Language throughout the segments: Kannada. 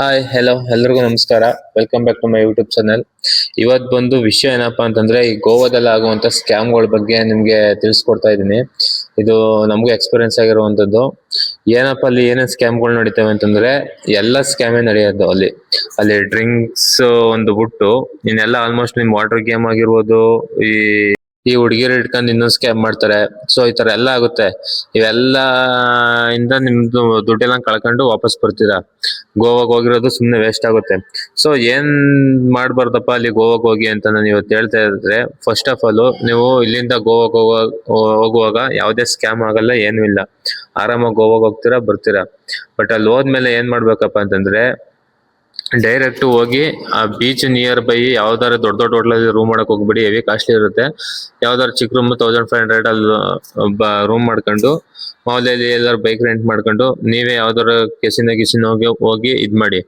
ಹಾಯ್ ಹಲೋ ಎಲ್ರಿಗೂ ನಮಸ್ಕಾರ. Welcome back to my YouTube channel ಇವತ್ ಬಂದು ವಿಷಯ ಏನಪ್ಪಾ ಅಂತಂದ್ರೆ ಈ ಗೋವಾದಲ್ಲಿ ಆಗುವಂತ ಸ್ಕ್ಯಾಮ್ಗಳ ಬಗ್ಗೆ ನಿಮ್ಗೆ ತಿಳಿಸ್ಕೊಡ್ತಾ ಇದ್ದೀನಿ. ಇದು ನಮಗೂ ಎಕ್ಸ್ಪೀರಿಯನ್ಸ್ ಆಗಿರುವಂತದ್ದು. ಏನಪ್ಪ ಅಲ್ಲಿ ಏನೇನ್ ಸ್ಕ್ಯಾಮ್ಗಳು ನಡೀತವೆ ಅಂತಂದ್ರೆ, ಎಲ್ಲ ಸ್ಕ್ಯಾಮೇ ನಡೆಯೋದು ಅಲ್ಲಿ. ಅಲ್ಲಿ ಡ್ರಿಂಕ್ಸ್ ಒಂದು ಬಿಟ್ಟು, ಇನ್ನೆಲ್ಲ ಆಲ್ಮೋಸ್ಟ್ ನಿಮ್ ವಾಟರ್ ಗೇಮ್ ಆಗಿರ್ಬೋದು, ಈ ಈ ಹುಡುಗಿರು ಇಟ್ಕೊಂಡು ಇನ್ನೊಂದು ಸ್ಕ್ಯಾಮ್ ಮಾಡ್ತಾರೆ. ಸೊ ಈ ತರ ಎಲ್ಲ ಆಗುತ್ತೆ. ಇವೆಲ್ಲ ಇಂದ ನಿಮ್ದು ದುಡ್ಡೆಲ್ಲ ಕಳ್ಕೊಂಡು ವಾಪಸ್ ಬರ್ತೀರಾ? ಗೋವಾಗ್ ಹೋಗಿರೋದು ಸುಮ್ನೆ ವೇಸ್ಟ್ ಆಗುತ್ತೆ. ಸೊ ಏನ್ ಮಾಡ್ಬಾರ್ದಪ್ಪ ಅಲ್ಲಿ ಗೋವಾಗ್ ಹೋಗಿ ಅಂತ ನಾನು ಇವತ್ತು ಹೇಳ್ತಾ ಇದ್ರೆ ಫಸ್ಟ್ ಆಫ್ ಆಲ್ ನೀವು ಇಲ್ಲಿಂದ ಗೋವಾಗ್ ಹೋಗುವಾಗ ಹೋಗುವಾಗ ಯಾವುದೇ ಸ್ಕ್ಯಾಮ್ ಆಗಲ್ಲ, ಏನೂ ಇಲ್ಲ. ಆರಾಮಾಗಿ ಗೋವಾಗ್ ಹೋಗ್ತೀರಾ, ಬರ್ತೀರಾ. ಬಟ್ ಅಲ್ಲಿ ಹೋದ್ಮೇಲೆ ಏನ್ ಮಾಡ್ಬೇಕಪ್ಪ ಅಂತಂದ್ರೆ ಡೈರೆಕ್ಟ್ ಹೋಗಿ ಆ ಬೀಚ್ ನಿಯರ್ ಬೈ ಯಾವ್ದಾರ ದೊಡ್ಡ ದೊಡ್ಡ ಹೋಟ್ಲಲ್ಲಿ ರೂಮ್ ಮಾಡಕ್ ಹೋಗ್ಬೇಡಿ. ಹೆವಿ ಕಾಸ್ಟ್ಲಿ ಇರುತ್ತೆ. ಯಾವ್ದಾದ್ರು ಚಿಕ್ಕ ರೂಮ್ ತೌಸಂಡ್ ಫೈವ್ ಹಂಡ್ರೆಡ್ ಅಲ್ಲಿ ರೂಮ್ ಮಾಡ್ಕೊಂಡು ಮಾಲಲ್ಲಿ ಎಲ್ಲಾರು ಬೈಕ್ ರೆಂಟ್ ಮಾಡ್ಕೊಂಡು, ನೀವೇ ಯಾವ್ದಾರ ಕೆಸಿನ ಗಿಸಿನ ಹೋಗಿ ಹೋಗಿ ಇದ್ ಮಾಡಿ.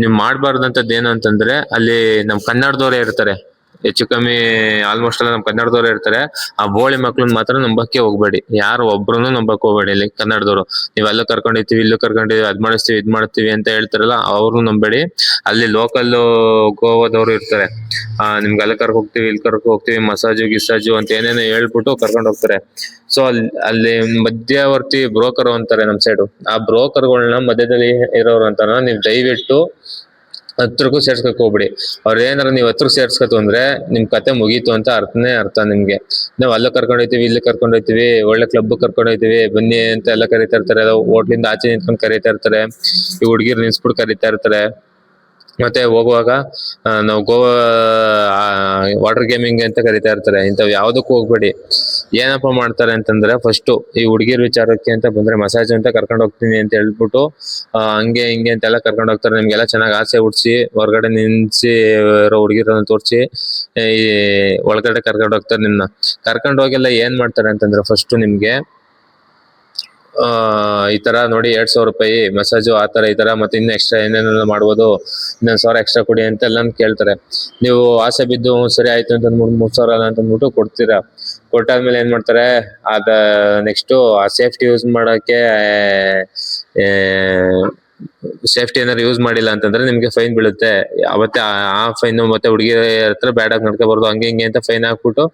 ನೀವ್ ಮಾಡ್ಬಾರ್ದಂತದ್ದು ಏನು ಅಂತಂದ್ರೆ, ಅಲ್ಲಿ ನಮ್ ಕನ್ನಡದವರೇ ಇರ್ತಾರೆ. ಹೆಚ್ಚು ಕಮ್ಮಿ ಆಲ್ಮೋಸ್ಟ್ ಎಲ್ಲ ನಮ್ ಕನ್ನಡದವ್ರು ಇರ್ತಾರೆ. ಆ ಬೋಳಿ ಮಕ್ಕಳನ್ನ ಮಾತ್ರ ನಂಬಕ್ಕೆ ಹೋಗ್ಬೇಡಿ. ಯಾರು ಒಬ್ರು ನಂಬಕ್ ಹೋಗ್ಬೇಡಿ ಇಲ್ಲಿ ಕನ್ನಡದವರು. ನೀವೆಲ್ಲ ಕರ್ಕೊಂಡಿರ್ತೀವಿ, ಇಲ್ಲೂ ಕರ್ಕೊಂಡಿವಿ ಅದ್ ಮಾಡಿಸ್ತೀವಿ, ಇದ್ ಮಾಡ್ತೀವಿ ಅಂತ ಹೇಳ್ತಾರಲ್ಲ ಅವ್ರು ನಂಬೇಡಿ. ಅಲ್ಲಿ ಲೋಕಲ್ ಗೋವಾದವರು ಇರ್ತಾರೆ. ಆ, ನಿಮ್ಗೆ ಅಲ್ಲಿ ಕರ್ಕ ಹೋಗ್ತೀವಿ, ಇಲ್ಲಿ ಕರ್ಕ ಹೋಗ್ತೀವಿ ಮಸಾಜು ಗಿಸಾಜು ಅಂತ ಏನೇನೋ ಹೇಳ್ಬಿಟ್ಟು ಕರ್ಕೊಂಡು ಹೋಗ್ತಾರೆ. ಸೊ ಅಲ್ಲಿ ಅಲ್ಲಿ ಮಧ್ಯವರ್ತಿ ಬ್ರೋಕರ್ ಅಂತಾರೆ ನಮ್ ಸೈಡು ಆ ಬ್ರೋಕರ್ಗಳನ್ನ ಮಧ್ಯದಲ್ಲಿ ಇರೋರು ಅಂತಾರ ನೀವು ದಯವಿಟ್ಟು ಹತ್ರಕ್ಕೂ ಸೇರ್ಸ್ಕೊಕ್ ಹೋಗ್ಬಿಡಿ. ಅವ್ರ ಏನಾರ ನೀವು ಹತ್ರಕ್ ಸೇರ್ಸ್ಕೊತು ಅಂದ್ರೆ ನಿಮ್ ಕತೆ ಮುಗೀತು ಅಂತ ಅರ್ಥನೇ ಅರ್ಥ ನಿಮ್ಗೆ. ನಾವ್ ಅಲ್ಲ ಕರ್ಕೊಂಡ್ ಹೋಯ್ತಿವಿ, ಇಲ್ಲಿ ಕರ್ಕೊಂಡ್ ಹೋಯ್ತಿವಿ, ಒಳ್ಳೆ ಕ್ಲಬ್ ಕರ್ಕೊಂಡ್ ಹೋಯ್ತಿವಿ, ಬನ್ನಿ ಅಂತ ಎಲ್ಲ ಕರೀತಾ ಇರ್ತಾರೆ. ಹೋಟ್ಲಿಂದ ಆಚೆ ನಿಂತ್ಕೊಂಡ್ ಕರೀತಾ ಇರ್ತಾರೆ. ಈ ಹುಡ್ಗಿರ್ ನಿಲ್ಸ್ಬಿಟ್ಟು ಕರೀತಾ ಇರ್ತಾರೆ. ಮತ್ತೆ ಹೋಗುವಾಗ ನಾವು ಗೋವಾ ವಾಟರ್ ಗೇಮಿಂಗ್ ಅಂತ ಕರಿತಾ ಇರ್ತಾರೆ. ಇಂಥವ್ ಯಾವ್ದಕ್ಕೂ ಹೋಗ್ಬೇಡಿ. ಏನಪ್ಪ ಮಾಡ್ತಾರೆ ಅಂತಂದ್ರೆ ಫಸ್ಟ್ ಈ ಹುಡುಗಿರ್ ವಿಚಾರಕ್ಕೆ ಅಂತ ಬಂದ್ರೆ ಮಸಾಜ್ ಅಂತ ಕರ್ಕೊಂಡು ಹೋಗ್ತೀನಿ ಅಂತ ಹೇಳ್ಬಿಟ್ಟು ಹಂಗೆ ಹಿಂಗೆ ಅಂತೆಲ್ಲ ಕರ್ಕೊಂಡು ಹೋಗ್ತಾರೆ. ನಿಮ್ಗೆಲ್ಲ ಚೆನ್ನಾಗಿ ಆಸೆ ಹುಡ್ಸಿ ಹೊರಗಡೆ ನಿಲ್ಸಿ ಇರೋ ಹುಡುಗಿರನ್ನ ತೋರ್ಸಿ, ಈ ಒಳಗಡೆ ಕರ್ಕೊಂಡು ಹೋಗ್ತಾರೆ ನಿಮ್ನ. ಕರ್ಕೊಂಡು ಹೋಗೆಲ್ಲ ಏನ್ ಮಾಡ್ತಾರೆ ಅಂತಂದ್ರೆ ಫಸ್ಟ್ ನಿಮ್ಗೆ ಈ ತರ ನೋಡಿ ಎರಡ್ ಸಾವಿರ ರೂಪಾಯಿ ಮಸಾಜು ಆ ತರ ಈ ತರ ಮತ್ತೆ ಇನ್ನು ಎಕ್ಸ್ಟ್ರಾ ಏನೇನೆಲ್ಲ ಮಾಡ್ಬೋದು, ಇನ್ನೊಂದು ಸಾವಿರ ಎಕ್ಸ್ಟ್ರಾ ಕೊಡಿ ಅಂತ ಎಲ್ಲ ಕೇಳ್ತಾರೆ. ನೀವು ಆಸೆ ಬಿದ್ದು ಸರಿ ಆಯ್ತು ಅಂತ ಅಂದ್ಬಿಟ್ಟು ಮೂರ್ ಸಾವಿರ ಅಲ್ಲ ಅಂತ ಅಂದ್ಬಿಟ್ಟು ಕೊಡ್ತೀರಾ? ಕೊಟ್ಟಾದ್ಮೇಲೆ ಏನ್ ಮಾಡ್ತಾರೆ ಅದ ನೆಕ್ಸ್ಟ್ ಆ ಸೇಫ್ಟಿ ಯೂಸ್ ಮಾಡಕ್ಕೆ ಸೇಫ್ಟಿ ಏನಾದ್ರು ಯೂಸ್ ಮಾಡಿಲ್ಲ ಅಂತಂದ್ರೆ ನಿಮ್ಗೆ ಫೈನ್ ಬೀಳುತ್ತೆ. ಅವತ್ತೆ ಆ ಫೈನ್ ಮತ್ತೆ ಹುಡುಗಿ ಹತ್ರ ಬ್ಯಾಡ್ ಆಗಿ ನಡ್ಕೋಬಾರ್ದು ಹಂಗೆ ಹಿಂಗೆ ಅಂತ ಫೈನ್ ಹಾಕ್ಬಿಟ್ಟು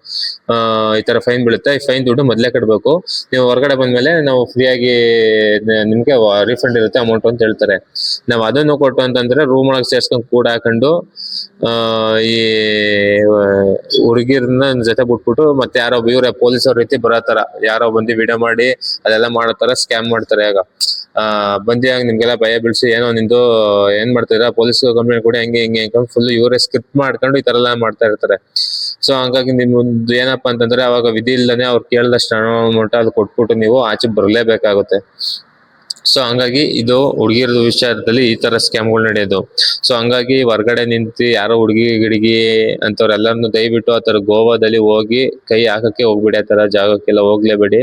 ಈ ತರ ಫೈನ್ ಬೀಳುತ್ತೆ. ಈ ಫೈನ್ ದುಡ್ಡು ಮೊದ್ಲೇ ಕಟ್ಟಬೇಕು ನೀವು ಹೊರಗಡೆ ಬಂದ್ಮೇಲೆ ನಾವು ಫ್ರೀ ಆಗಿ ನಿಮ್ಗೆ ರೀಫಂಡ್ ಇರುತ್ತೆ ಅಮೌಂಟ್ ಅಂತ ಹೇಳ್ತಾರೆ. ನಾವ್ ಅದನ್ನು ಕೊಟ್ಟು ಅಂತಂದ್ರೆ ರೂಮ್ ಒಳಗೆ ಸೇರ್ಸ್ಕೊಂಡು ಕೂಡ ಹಾಕೊಂಡು ಈ ಹುಡುಗಿರ್ನ ಜೊತೆ ಬಿಟ್ಬಿಟ್ಟು ಮತ್ತೆ ಯಾರೋ ಇವ್ರೆ ಪೊಲೀಸ್ ಅವ್ರ ರೀತಿ ಬರೋ ಯಾರೋ ಬಂದು ವಿಡಿಯೋ ಮಾಡಿ ಅದೆಲ್ಲ ಮಾಡೋ ಸ್ಕ್ಯಾಮ್ ಮಾಡ್ತಾರೆ ಆಗ. ಬಂದಿ ಹಂಗೆ ನಿಮ್ಗೆಲ್ಲ ಭಯ ಬೀಳಿಸಿ ಏನೋ ನಿಂದು ಏನ್ ಮಾಡ್ತೀರಾ ಪೊಲೀಸ್ ಕಂಪ್ಲೇಂಟ್ ಕೊಡಿ, ಹಂಗೆ, ಹಿಂಗೆ ಫುಲ್ ಇವರೇ ಸ್ಕ್ರಿಪ್ಟ್ ಮಾಡ್ಕೊಂಡು ಈ ತರ ಎಲ್ಲ ಮಾಡ್ತಾ ಇರ್ತಾರೆ. ಸೊ ಹಂಗಾಗಿ ನಿಮ್ದು ಏನಪ್ಪಾ ಅಂತಂದ್ರೆ ಅವಾಗ ವಿಧಿ ಇಲ್ಲದೆ ಅವ್ರು ಕೇಳಿದಷ್ಟು ಅಮೌಂಟ್ ಅದು ಕೊಟ್ಬಿಟ್ಟು ನೀವು ಆಚೆ ಬರ್ಲೇಬೇಕಾಗುತ್ತೆ. ಸೊ ಹಂಗಾಗಿ ಇದು ಹುಡುಗಿರದ ವಿಚಾರದಲ್ಲಿ ಈ ತರ ಸ್ಕ್ಯಾಮ್ಗಳು ನಡೆಯೋದು. ಸೊ ಹಂಗಾಗಿ ಹೊರ್ಗಡೆ ನಿಂತು ಯಾರೋ ಹುಡುಗಿ, ಗಿಡುಗಿ ಅಂತವ್ರೆಲ್ಲರನ್ನು ದಯವಿಟ್ಟು ಆ ತರ ಗೋವಾದಲ್ಲಿ ಹೋಗಿ ಕೈ ಹಾಕಕ್ಕೆ ಹೋಗ್ಬೇಡಿ, ಆ ತರ ಜಾಗಕ್ಕೆಲ್ಲ ಹೋಗ್ಲೇಬೇಡಿ.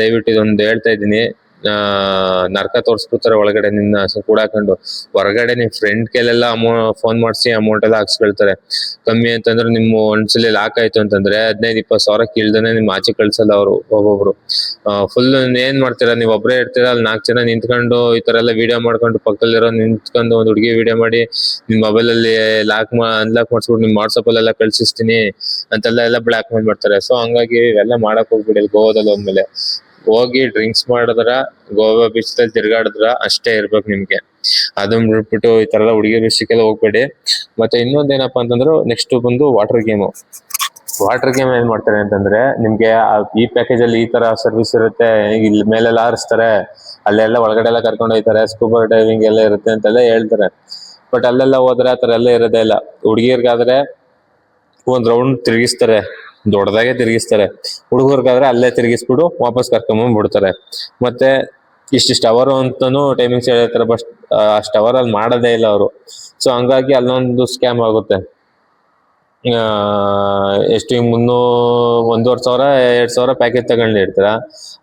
ದಯವಿಟ್ಟು ಇದೊಂದು ಹೇಳ್ತಾ ಇದ್ದೀನಿ. ನರ್ಕ ತೋರಿಸ್ಬಿಡ್ತಾರೆ ಒಳಗಡೆ ನಿನ್ನ ಕೂಡ ಕೂಡಾಕೊಂಡು. ಹೊರಗಡೆ ನಿಮ್ ಫ್ರೆಂಡ್ ಕೈಲೆಲ್ಲ ಅಮೌ ಫೋನ್ ಮಾಡಿಸಿ ಅಮೌಂಟ್ ಎಲ್ಲ ಹಾಕ್ಸ್ಕೊಳ್ತಾರೆ. ಕಮ್ಮಿ ಅಂತಂದ್ರೆ ನಿಮ್ಮ ಒಂದ್ಸಲಿ ಲಾಕ್ ಆಯ್ತು ಅಂತಂದ್ರೆ ಹದಿನೈದು, ಇಪ್ಪತ್ತು ಸಾವಿರ ಕೀಳ್ದನೆ ನಿಮ್ ಆಚೆ ಕಳ್ಸಲ್ಲ ಅವರು, ಒಬ್ಬೊಬ್ರು. ಫುಲ್ ಏನ್ ಮಾಡ್ತೀರಾ? ನೀವ್ ಒಬ್ಬರೇ ಇರ್ತೀರಾ? ಅಲ್ಲಿ ನಾಲ್ಕು ಜನ ನಿಂತ್ಕೊಂಡು ಈ ತರ ಎಲ್ಲ ವಿಡಿಯೋ ಮಾಡ್ಕೊಂಡು ಪಕ್ಕದಲ್ಲಿರೋ ನಿಂತ್ಕೊಂಡು ಒಂದ್ ಹುಡುಗಿ ವಿಡಿಯೋ ಮಾಡಿ ನಿಮ್ ಮೊಬೈಲ್ ಅಲ್ಲಿ ಲಾಕ್ ಮಾ ಅನ್ಲಾಕ್ ಮಾಡಿಸ್ಬಿಟ್ಟು ನಿಮ್ ವಾಟ್ಸಪ್ ಅಲ್ಲೆಲ್ಲ ಕಳ್ಸಿಸ್ತೀನಿ ಅಂತೆಲ್ಲ ಎಲ್ಲ ಬ್ಲಾಕ್ ಮೇಲ್ ಮಾಡ್ತಾರೆ ಸೊ ಹಂಗಾಗಿ ಇವೆಲ್ಲ ಮಾಡಕ್ ಹೋಗ್ಬಿಡಿ ಗೋವಾದಲ್ಲಿ ಹೋದ್ಮೇಲೆ. ಹೋಗಿ ಡ್ರಿಂಕ್ಸ್ ಮಾಡಿದ್ರ, ಗೋವಾ ಬೀಚ್ ದಲ್ಲಿ ತಿರ್ಗಾಡಿದ್ರ ಅಷ್ಟೇ ಇರ್ಬೇಕು ನಿಮ್ಗೆ. ಅದನ್ನ ಬಿಟ್ಬಿಟ್ಟು ಈ ತರ ಹುಡುಗಿ ವಿಷಯಕ್ಕೆಲ್ಲ ಹೋಗ್ಬೇಡಿ. ಮತ್ತೆ ಇನ್ನೊಂದೇನಪ್ಪಾ ಅಂತಂದ್ರೆ ನೆಕ್ಸ್ಟ್ ಬಂದು ವಾಟರ್ ಗೇಮು ವಾಟರ್ ಗೇಮ್ ಏನ್ ಮಾಡ್ತಾರೆ ಅಂತಂದ್ರೆ, ನಿಮ್ಗೆ ಈ ಪ್ಯಾಕೇಜ್ ಅಲ್ಲಿ ಈ ತರ ಸರ್ವಿಸ್ ಇರುತ್ತೆ ಇಲ್ಲಿ ಮೇಲೆಲ್ಲ ಆರಿಸ್ತಾರೆ, ಅಲ್ಲೆಲ್ಲ ಒಳಗಡೆ ಎಲ್ಲ ಕರ್ಕೊಂಡು ಹೋಗ್ತಾರೆ ಸ್ಕೂಬರ್ ಡೈವಿಂಗ್ ಎಲ್ಲ ಇರುತ್ತೆ ಅಂತೆಲ್ಲ ಹೇಳ್ತಾರೆ. ಬಟ್ ಅಲ್ಲೆಲ್ಲ ಹೋದ್ರೆ ಆ ತರ ಎಲ್ಲ ಇರೋದೇ ಇಲ್ಲ. ಹುಡುಗಿಯರ್ಗಾದ್ರೆ ಒಂದ್ ರೌಂಡ್ ತಿರುಗಿಸ್ತಾರೆ. ದೊಡ್ಡದಾಗೆ ತಿರುಗಿಸ್ತಾರೆ. ಹುಡುಗರ್ಗಾದ್ರೆ ಅಲ್ಲೇ ತಿರುಗಿಸ್ಬಿಟ್ಟು ವಾಪಸ್ ಕರ್ಕೊಂಬಂದ್ ಬಿಡ್ತಾರೆ. ಮತ್ತೆ ಇಷ್ಟಿಷ್ಟು ಅವರು ಅಂತಾನು ಟೈಮಿಂಗ್ಸ್ ಹೇಳಿರ್ತಾರೆ ಬಟ್ ಅಷ್ಟು ಅವರ್ ಅಲ್ಲಿ ಮಾಡೋದೇ ಇಲ್ಲ ಅವರು. ಸೊ ಹಂಗಾಗಿ ಅಲ್ಲೊಂದು ಸ್ಕ್ಯಾಮ್ ಆಗುತ್ತೆ. ಎಷ್ಟು ಈಗ ಮುನ್ನೂ, ಒಂದೂವರೆ ಸಾವಿರ, ಎರಡು ಸಾವಿರ ಪ್ಯಾಕೇಜ್ ತಗೊಂಡಿರ್ತೀರ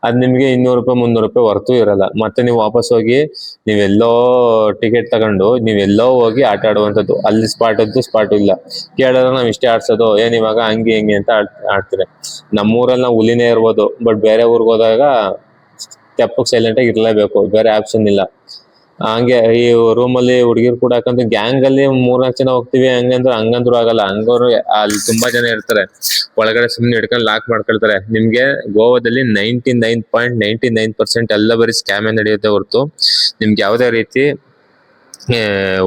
ಅದು ನಿಮ್ಗೆ ಇನ್ನೂರು ರೂಪಾಯಿ, ಮುನ್ನೂರು ರೂಪಾಯಿ ಹೊರತು ಇರಲ್ಲ. ಮತ್ತೆ ನೀವು ವಾಪಸ್ ಹೋಗಿ, ನೀವೆಲ್ಲೋ ಟಿಕೆಟ್ ತಗೊಂಡು, ನೀವೆಲ್ಲೋ ಹೋಗಿ ಆಟ ಆಡುವಂಥದ್ದು. ಅಲ್ಲಿ ಸ್ಪಾಟ್ ಇದ್ದು ಸ್ಪಾಟ್ ಇಲ್ಲ. ಕೇಳಿದ್ರೆ ನಾವು ಇಷ್ಟೇ ಆಡ್ಸೋದು. ಏನ್ ಇವಾಗ ಹಂಗೆ, ಹಿಂಗೆ ಅಂತ ಆಡ್ ಆಡ್ತೀರಿ ನಮ್ಮೂರಲ್ಲಿ ನಾವು ಹುಲಿನೇ ಇರ್ಬೋದು. ಬಟ್ ಬೇರೆ ಊರಿಗೆ ಹೋದಾಗ ತೆಪ್ಪಕ್ಕೆ ಸೈಲೆಂಟ್ ಆಗಿ ಇರ್ಲೇಬೇಕು. ಬೇರೆ ಆಪ್ಷನ್ ಇಲ್ಲ. ಹಂಗೆ ಈ ರೂಮ್ ಅಲ್ಲಿ ಹುಡುಗಿರ್ ಕೂಡ ಹಾಕಂತ ಗ್ಯಾಂಗ್ ಅಲ್ಲಿ ಮೂರ್ನಾಲ್ಕು ಜನ ಹೋಗ್ತಿವಿ ಹಂಗಂದ್ರೆ ಹಂಗಂದ್ರು ಆಗಲ್ಲ. ಹಂಗವ್ರು ಅಲ್ಲಿ ತುಂಬಾ ಜನ ಇರ್ತಾರೆ. ಒಳಗಡೆ ಸುಮ್ನೆ ಹಿಡ್ಕೊಂಡು ಲಾಕ್ ಮಾಡ್ಕೊಳ್ತಾರೆ. ನಿಮ್ಗೆ ಗೋವಾದಲ್ಲಿ ninety nine point ninety nine percent ಎಲ್ಲ ಬರೀ ಸ್ಕ್ಯಾಮೇ ನಡೆಯುತ್ತೆ ಹೊರತು. ನಿಮ್ಗೆ ಯಾವುದೇ ರೀತಿ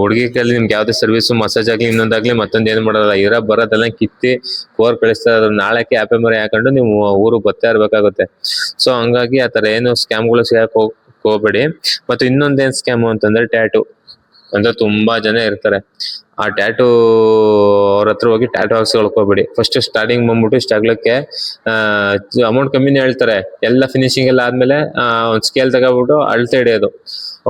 ಹುಡುಗಿ ಕೈಲಿ ನಿಮ್ಗೆ ಯಾವ್ದೇ ಸರ್ವಿಸ್ ಮಸಾಜ್ ಆಗ್ಲಿ ಇನ್ನೊಂದಾಗ್ಲಿ ಮತ್ತೊಂದ್ ಏನ್ ಮಾಡಲ್ಲ. ಇರೋ ಬರೋದೆಲ್ಲ ಕಿತ್ತಿ ಕೋರ್ ಕಳಿಸ್ತಾರೆ ಅದ್ರ ನಾಳೆಕ್ಕೆ ಆಪೆ ಮರಿ ಹಾಕೊಂಡು ನೀವು ಊರು ಬರ್ತಾ ಇರ್ಬೇಕಾಗುತ್ತೆ. ಸೊ ಹಂಗಾಗಿ ಆತರ ಏನು ಸ್ಕ್ಯಾಮ್ಗಳು ಸಿಗಕ್ಕೆ ಹೋಗ್ ಹೋಗ್ಬೇಡಿ. ಮತ್ತೆ ಇನ್ನೊಂದೇನ್ ಸ್ಕ್ಯಾಮ್ ಅಂತಂದ್ರೆ ಟ್ಯಾಟು ಅಂದ್ರೆ ತುಂಬಾ ಜನ ಇರ್ತಾರೆ. ಆ ಟ್ಯಾಟೂ ಅವ್ರ ಹತ್ರ ಹೋಗಿ ಟ್ಯಾಟೂ ಹಾಕ್ಸ್ಕೊಳ್ಕೋಬೇಡಿ ಫಸ್ಟ್ ಸ್ಟಾರ್ಟಿಂಗ್ ಬಂದ್ಬಿಟ್ಟು ಸ್ಟಾಗ್ಲಕ್ಕೆ ಅಮೌಂಟ್ ಕಮ್ಮಿನೇ ಹೇಳ್ತಾರೆ. ಎಲ್ಲ ಫಿನಿಶಿಂಗ್ ಎಲ್ಲ ಆದ್ಮೇಲೆ ಒಂದು ಸ್ಕೇಲ್ ತಗೊಬಿಟ್ಟು ಅಳತೆ ಹಿಡಿಯೋದು.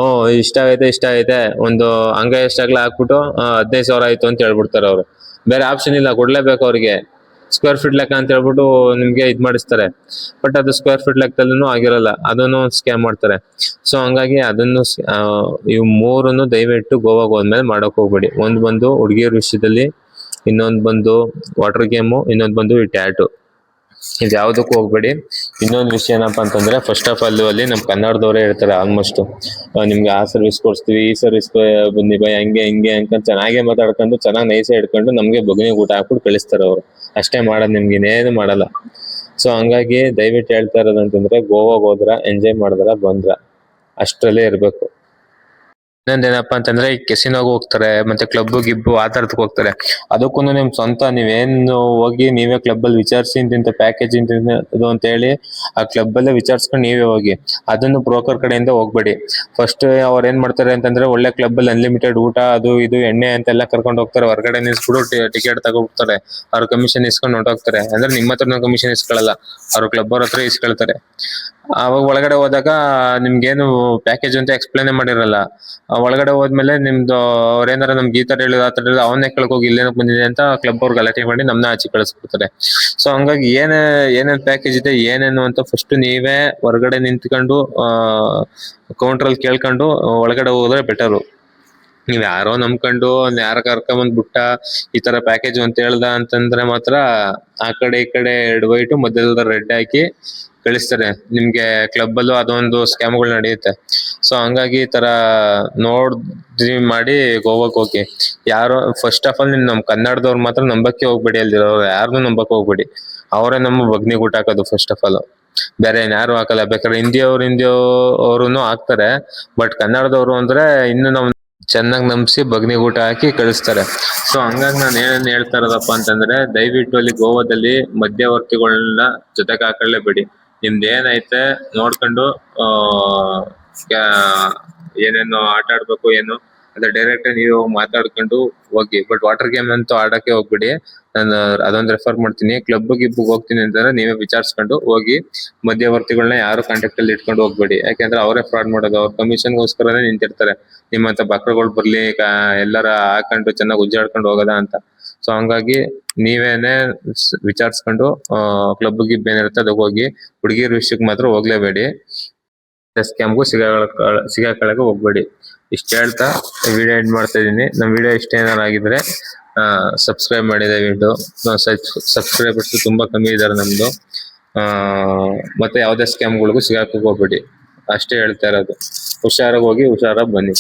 ಓ, ಇಷ್ಟ ಆಗೈತೆ ಇಷ್ಟ ಆಗೈತೆ. ಒಂದು ಹಂಗ ಎಷ್ಟಾಗ್ಲಾ ಹಾಕ್ಬಿಟ್ಟು ಹದಿನೈದು ಸಾವಿರ ಆಯ್ತು ಅಂತ ಹೇಳ್ಬಿಡ್ತಾರೆ ಅವರು. ಬೇರೆ ಆಪ್ಷನ್ ಇಲ್ಲ, ಕೊಡ್ಲೇಬೇಕು ಅವ್ರಿಗೆ. ಸ್ಕ್ವೇರ್ ಫೀಟ್ ಲೆಕ್ಕ ಅಂತ ಹೇಳ್ಬಿಟ್ಟು ನಿಮಗೆ ಇದು ಮಾಡಿಸ್ತಾರೆ. ಬಟ್ ಅದು ಸ್ಕ್ವೇರ್ ಫೀಟ್ ಲೆಕ್ಕದಲ್ಲೂ ಆಗಿರಲ್ಲ, ಅದನ್ನು ಸ್ಕ್ಯಾಮ್ ಮಾಡ್ತಾರೆ. ಸೊ ಹಂಗಾಗಿ ಅದನ್ನು ಇವು ಮೂರನ್ನು ದಯವಿಟ್ಟು ಗೋವಾಗ ಹೋದ್ಮೇಲೆ ಮಾಡೋಕೆ ಹೋಗ್ಬೇಡಿ. ಒಂದು ಬಂದು ಹುಡುಗಿಯರ ವಿಷಯದಲ್ಲಿ, ಇನ್ನೊಂದು ಬಂದು ವಾಟರ್ ಗೇಮು ಇನ್ನೊಂದು ಬಂದು ಈ ಟ್ಯಾಟು ಇದ್ ಯಾವುದಕ್ಕೂ ಹೋಗ್ಬೇಡಿ. ಇನ್ನೊಂದು ವಿಷಯ ಏನಪ್ಪಾ ಅಂತಂದ್ರೆ ಫಸ್ಟ್ ಆಫ್ ಆಲ್ ಅಲ್ಲಿ ನಮ್ ಕನ್ನಡದವರೇ ಇರ್ತಾರೆ ಆಲ್ಮೋಸ್ಟ್ ನಿಮ್ಗೆ ಆ ಸರ್ವಿಸ್ ಕೊಡ್ಸ್ತೀವಿ, ಈ ಸರ್ವಿಸ್ ಬಂದಿ ಬಾಯ್ ಹಂಗೆ, ಹಿಂಗೆ ಅಂತ ಚೆನ್ನಾಗೆ ಮಾತಾಡ್ಕೊಂಡು, ಚೆನ್ನಾಗಿ ನೈಸ ಹಿಡ್ಕೊಂಡು ನಮಗೆ ಬಗ್ನಿ ಊಟ ಹಾಕ್ಬಿಟ್ಟು ಕಳಿಸ್ತಾರೆ ಅವರು. ಅಷ್ಟೇ ಮಾಡೋದು ನಿಮ್ಗೆ ಇನ್ನೇನು ಮಾಡಲ್ಲ. ಸೊ ಹಂಗಾಗಿ ದಯವಿಟ್ಟು ಹೇಳ್ತಾ ಇರೋದಂತಂದ್ರೆ ಗೋವಾಗ್ ಹೋದ್ರ ಎಂಜಾಯ್ ಮಾಡಿದ್ರ ಬಂದ್ರ. ಅಷ್ಟರಲ್ಲೇ ಇರ್ಬೇಕು. ಇನ್ನೊಂದೇನಪ್ಪಾ ಅಂತಂದ್ರೆ ಈ ಕೆಸಿನೋಗ್ ಹೋಗ್ತಾರೆ, ಮತ್ತೆ ಕ್ಲಬ್ ಗಿಬ್ಬು ಆ ಹೋಗ್ತಾರೆ. ಅದಕ್ಕೂ ನಿಮ್ ಸ್ವಂತ, ನೀವೇನು ಹೋಗಿ ನೀವೇ ಕ್ಲಬ್ ಅಲ್ಲಿ ವಿಚಾರಿಸಿ ಇಂತಿಂತ ಪ್ಯಾಕೇಜ್ ಇದು ಅಂತ ಹೇಳಿ ಆ ಕ್ಲಬ್ ಅಲ್ಲೇ ವಿಚಾರಿಸ್ಕೊಂಡು ನೀವೇ ಹೋಗಿ. ಅದನ್ನು ಬ್ರೋಕರ್ ಕಡೆಯಿಂದ ಹೋಗ್ಬೇಡಿ. ಫಸ್ಟ್ ಅವ್ರ ಏನ್ ಮಾಡ್ತಾರೆ ಅಂತಂದ್ರೆ ಒಳ್ಳೆ ಕ್ಲಬ್ ಅಲ್ಲಿ ಅನ್ಲಿಮಿಟೆಡ್ ಊಟ, ಅದು ಇದು, ಎಣ್ಣೆ ಅಂತೆಲ್ಲ ಕರ್ಕೊಂಡು ಹೋಗ್ತಾರೆ. ಹೊರಗಡೆ ನಿಲ್ಸ್ಬಿಡು ಟಿಕೆಟ್ ತಗೋಬಿಡ್ತಾರೆ. ಅವ್ರ ಕಮಿಷನ್ ಇಸ್ಕೊಂಡು ಹೊಂಟೋಗ್ತಾರೆ ಅಂದ್ರೆ ನಿಮ್ಮ ಹತ್ರ ಕಮಿಷನ್ ಇಸ್ಕೊಳ್ಳಲ್ಲ ಅವ್ರ ಕ್ಲಬ್ ಅವ್ರ ಹತ್ರ ಇಸ್ಕೊಳ್ತಾರೆ. ಅವಾಗ ಒಳಗಡೆ ಹೋದಾಗ ನಿಮ್ಗೇನು ಪ್ಯಾಕೇಜ್ ಅಂತ ಎಕ್ಸ್ಪ್ಲೇನ್ ಮಾಡಿರಲ್ಲ. ಒಳಗಡೆ ಹೋದ್ಮೇಲೆ ನಿಮ್ದು ಅವ್ರೇನಾರ ನಮ್ಗೆ ಈ ತರ ಹೇಳಿದ ಆ ತರ ಹೇಳಿದ ಅವನ್ನೇ ಹೋಗಿ ಇಲ್ಲೇನಕ್ಕೆ ಬಂದಿದೆ ಅಂತ ಕ್ಲಬ್ ಅವ್ರು ಗಲಾಟೆ ಮಾಡಿ ನಮ್ನ ಆಚೆ ಕಳಿಸ್ಬಿಡ್ತಾರೆ. ಸೊ ಹಂಗಾಗಿ ಏನೇ, ಏನೇನ್ ಪ್ಯಾಕೇಜ್ ಇದೆ, ಏನೇನು ಅಂತ ಫಸ್ಟ್ ನೀವೇ ಹೊರಗಡೆ ನಿಂತ್ಕೊಂಡು ಕೌಂಟರ್ ಅಲ್ಲಿ ಕೇಳ್ಕೊಂಡು ಒಳಗಡೆ ಹೋದ್ರೆ ಬೆಟರು ನೀವ್ ಯಾರೋ ನಂಬ್ಕೊಂಡು ಯಾರ ಕರ್ಕೊಂಬಂದ್ ಬಿಟ್ಟ ಈ ತರ ಪ್ಯಾಕೇಜ್ ಅಂತ ಹೇಳ್ದ ಅಂತಂದ್ರೆ ಮಾತ್ರ ಆ ಕಡೆ ಈ ಕಡೆ ಎಡವೈಟು ಮಧ್ಯದ ರೆಡ್ ಹಾಕಿ ಕಳಿಸ್ತಾರೆ. ನಿಮ್ಗೆ ಕ್ಲಬ್ ಅಲ್ಲೂ ಅದೊಂದು ಸ್ಕ್ಯಾಮ್ಗಳು ನಡೆಯುತ್ತೆ. ಸೊ ಹಂಗಾಗಿ ಈ ತರ ನೋಡಿ ಮಾಡಿ ಗೋವಾಕ್ ಹೋಗಿ. ಯಾರು ಫಸ್ಟ್ ಆಫ್ ಆಲ್ ನಿಮ್ ನಮ್ ಕನ್ನಡದವ್ರು ಮಾತ್ರ ನಂಬಕ್ಕೆ ಹೋಗ್ಬೇಡಿ ಅಲ್ಲಿರೋರು ಯಾರನ್ನೂ ನಂಬಕ್ ಹೋಗ್ಬೇಡಿ. ಅವರೇ ನಮ್ಮ ಬಗ್ನಿ ಊಟ ಹಾಕೋದು ಫಸ್ಟ್ ಆಫ್ ಆಲ್ ಬೇರೆ ಯಾರು ಹಾಕಲ್ಲ. ಬೇಕಾದ್ರೆ ಹಿಂದಿಯವ್ರು ಹಿಂದಿಯೋ ಅವ್ರು ಹಾಕ್ತಾರೆ. ಬಟ್ ಕನ್ನಡದವ್ರು ಅಂದ್ರೆ ಇನ್ನು ನಾವು ಚೆನ್ನಾಗಿ ನಂಬಿಸಿ ಬಗ್ನಿ ಊಟ ಹಾಕಿ ಕಳಿಸ್ತಾರೆ. ಸೊ ಹಂಗಾಗಿ ನಾನು ಏನೇನು ಹೇಳ್ತಾ ಇರೋದಪ್ಪ ಅಂತಂದ್ರೆ ದಯವಿಟ್ಟು ಅಲ್ಲಿ ಗೋವಾದಲ್ಲಿ ಮಧ್ಯವರ್ತಿಗಳನ್ನ ಜೊತೆಗೆ ಹಾಕೊಳ್ಳೇಬೇಡಿ. ನಿಮ್ದು ಏನೈತೆ ನೋಡ್ಕೊಂಡು ಆ ಏನೇನು ಆಟ ಆಡ್ಬೇಕು ಏನು? ಅದ್ರ ಡೈರೆಕ್ಟ್ ನೀವು ಮಾತಾಡ್ಕೊಂಡು ಹೋಗಿ ಬಟ್ ವಾಟರ್ ಗೇಮ್ ಅಂತೂ ಆಡಕ್ಕೆ ಹೋಗ್ಬಿಡಿ. ನಾನು ಅದೊಂದು ರೆಫರ್ ಮಾಡ್ತೀನಿ. ಕ್ಲಬ್ ಗಿಬ್ಬ್ ಹೋಗ್ತೀನಿ ಅಂತಂದ್ರೆ ನೀವೇ ವಿಚಾರಿಸ್ಕೊಂಡು ಹೋಗಿ ಮಧ್ಯವರ್ತಿಗಳನ್ನ ಯಾರು ಕಾಂಟ್ಯಾಕ್ಟ್ ಅಲ್ಲಿ ಇಟ್ಕೊಂಡು ಹೋಗ್ಬೇಡಿ. ಯಾಕೆಂದ್ರೆ ಅವರೇ ಫ್ರಾಡ್ ಮಾಡೋದು, ಅವ್ರ ಕಮಿಷನ್ಗೋಸ್ಕರನೇ ನಿಂತಿರ್ತಾರೆ. ನಿಮ್ಮಂತ ಬಕ್ರಗಳು ಬರ್ಲಿ ಎಲ್ಲರ ಹಾಕೊಂಡು ಚೆನ್ನಾಗಿ ಉಜ್ಜಾಡ್ಕೊಂಡು ಹೋಗೋದ ಅಂತ. ಸೊ ಹಂಗಾಗಿ ನೀವೇನೆ ವಿಚಾರಿಸ್ಕೊಂಡು ಕ್ಲಬ್ ಗಿಬ್ ಏನಿರುತ್ತೆ ಅದಕ್ಕೆ ಹೋಗಿ ಹುಡುಗಿಯರ ವಿಷಯಕ್ಕೆ ಮಾತ್ರ ಹೋಗ್ಲೇಬೇಡಿ. ಸ್ಕ್ಯಾಮ್ಗೂ ಸಿಗಾಕೊಳ್ಳ ಸಿಗಾಕೊಳ್ಳಕ್ಕೆ ಹೋಗ್ಬೇಡಿ. ಇಷ್ಟು ಹೇಳ್ತಾ ವಿಡಿಯೋ ಎಂಡ್ ಮಾಡ್ತಾ ಇದ್ದೀನಿ. ನಮ್ಮ ವಿಡಿಯೋ ಇಷ್ಟ ಏನಾರು ಆಗಿದ್ರೆ ಸಬ್ಸ್ಕ್ರೈಬ್ ಮಾಡಿ ದಯವಿಟ್ಟು ಸಬ್ಸ್ಕ್ರೈಬರ್ಸ್ ತುಂಬಾ ಕಮ್ಮಿ ಇದ್ದಾರೆ ನಮ್ದು. ಆ, ಮತ್ತೆ ಯಾವುದೇ ಸ್ಕ್ಯಾಮ್ಗಳಿಗೂ ಸಿಗಾಕೋಗ್ಬೇಡಿ ಹೋಗ್ಬೇಡಿ. ಅಷ್ಟೇ ಹೇಳ್ತಾ ಇರೋದು. ಹುಷಾರಾಗಿ ಹೋಗಿ ಹುಷಾರಾಗಿ ಬನ್ನಿ.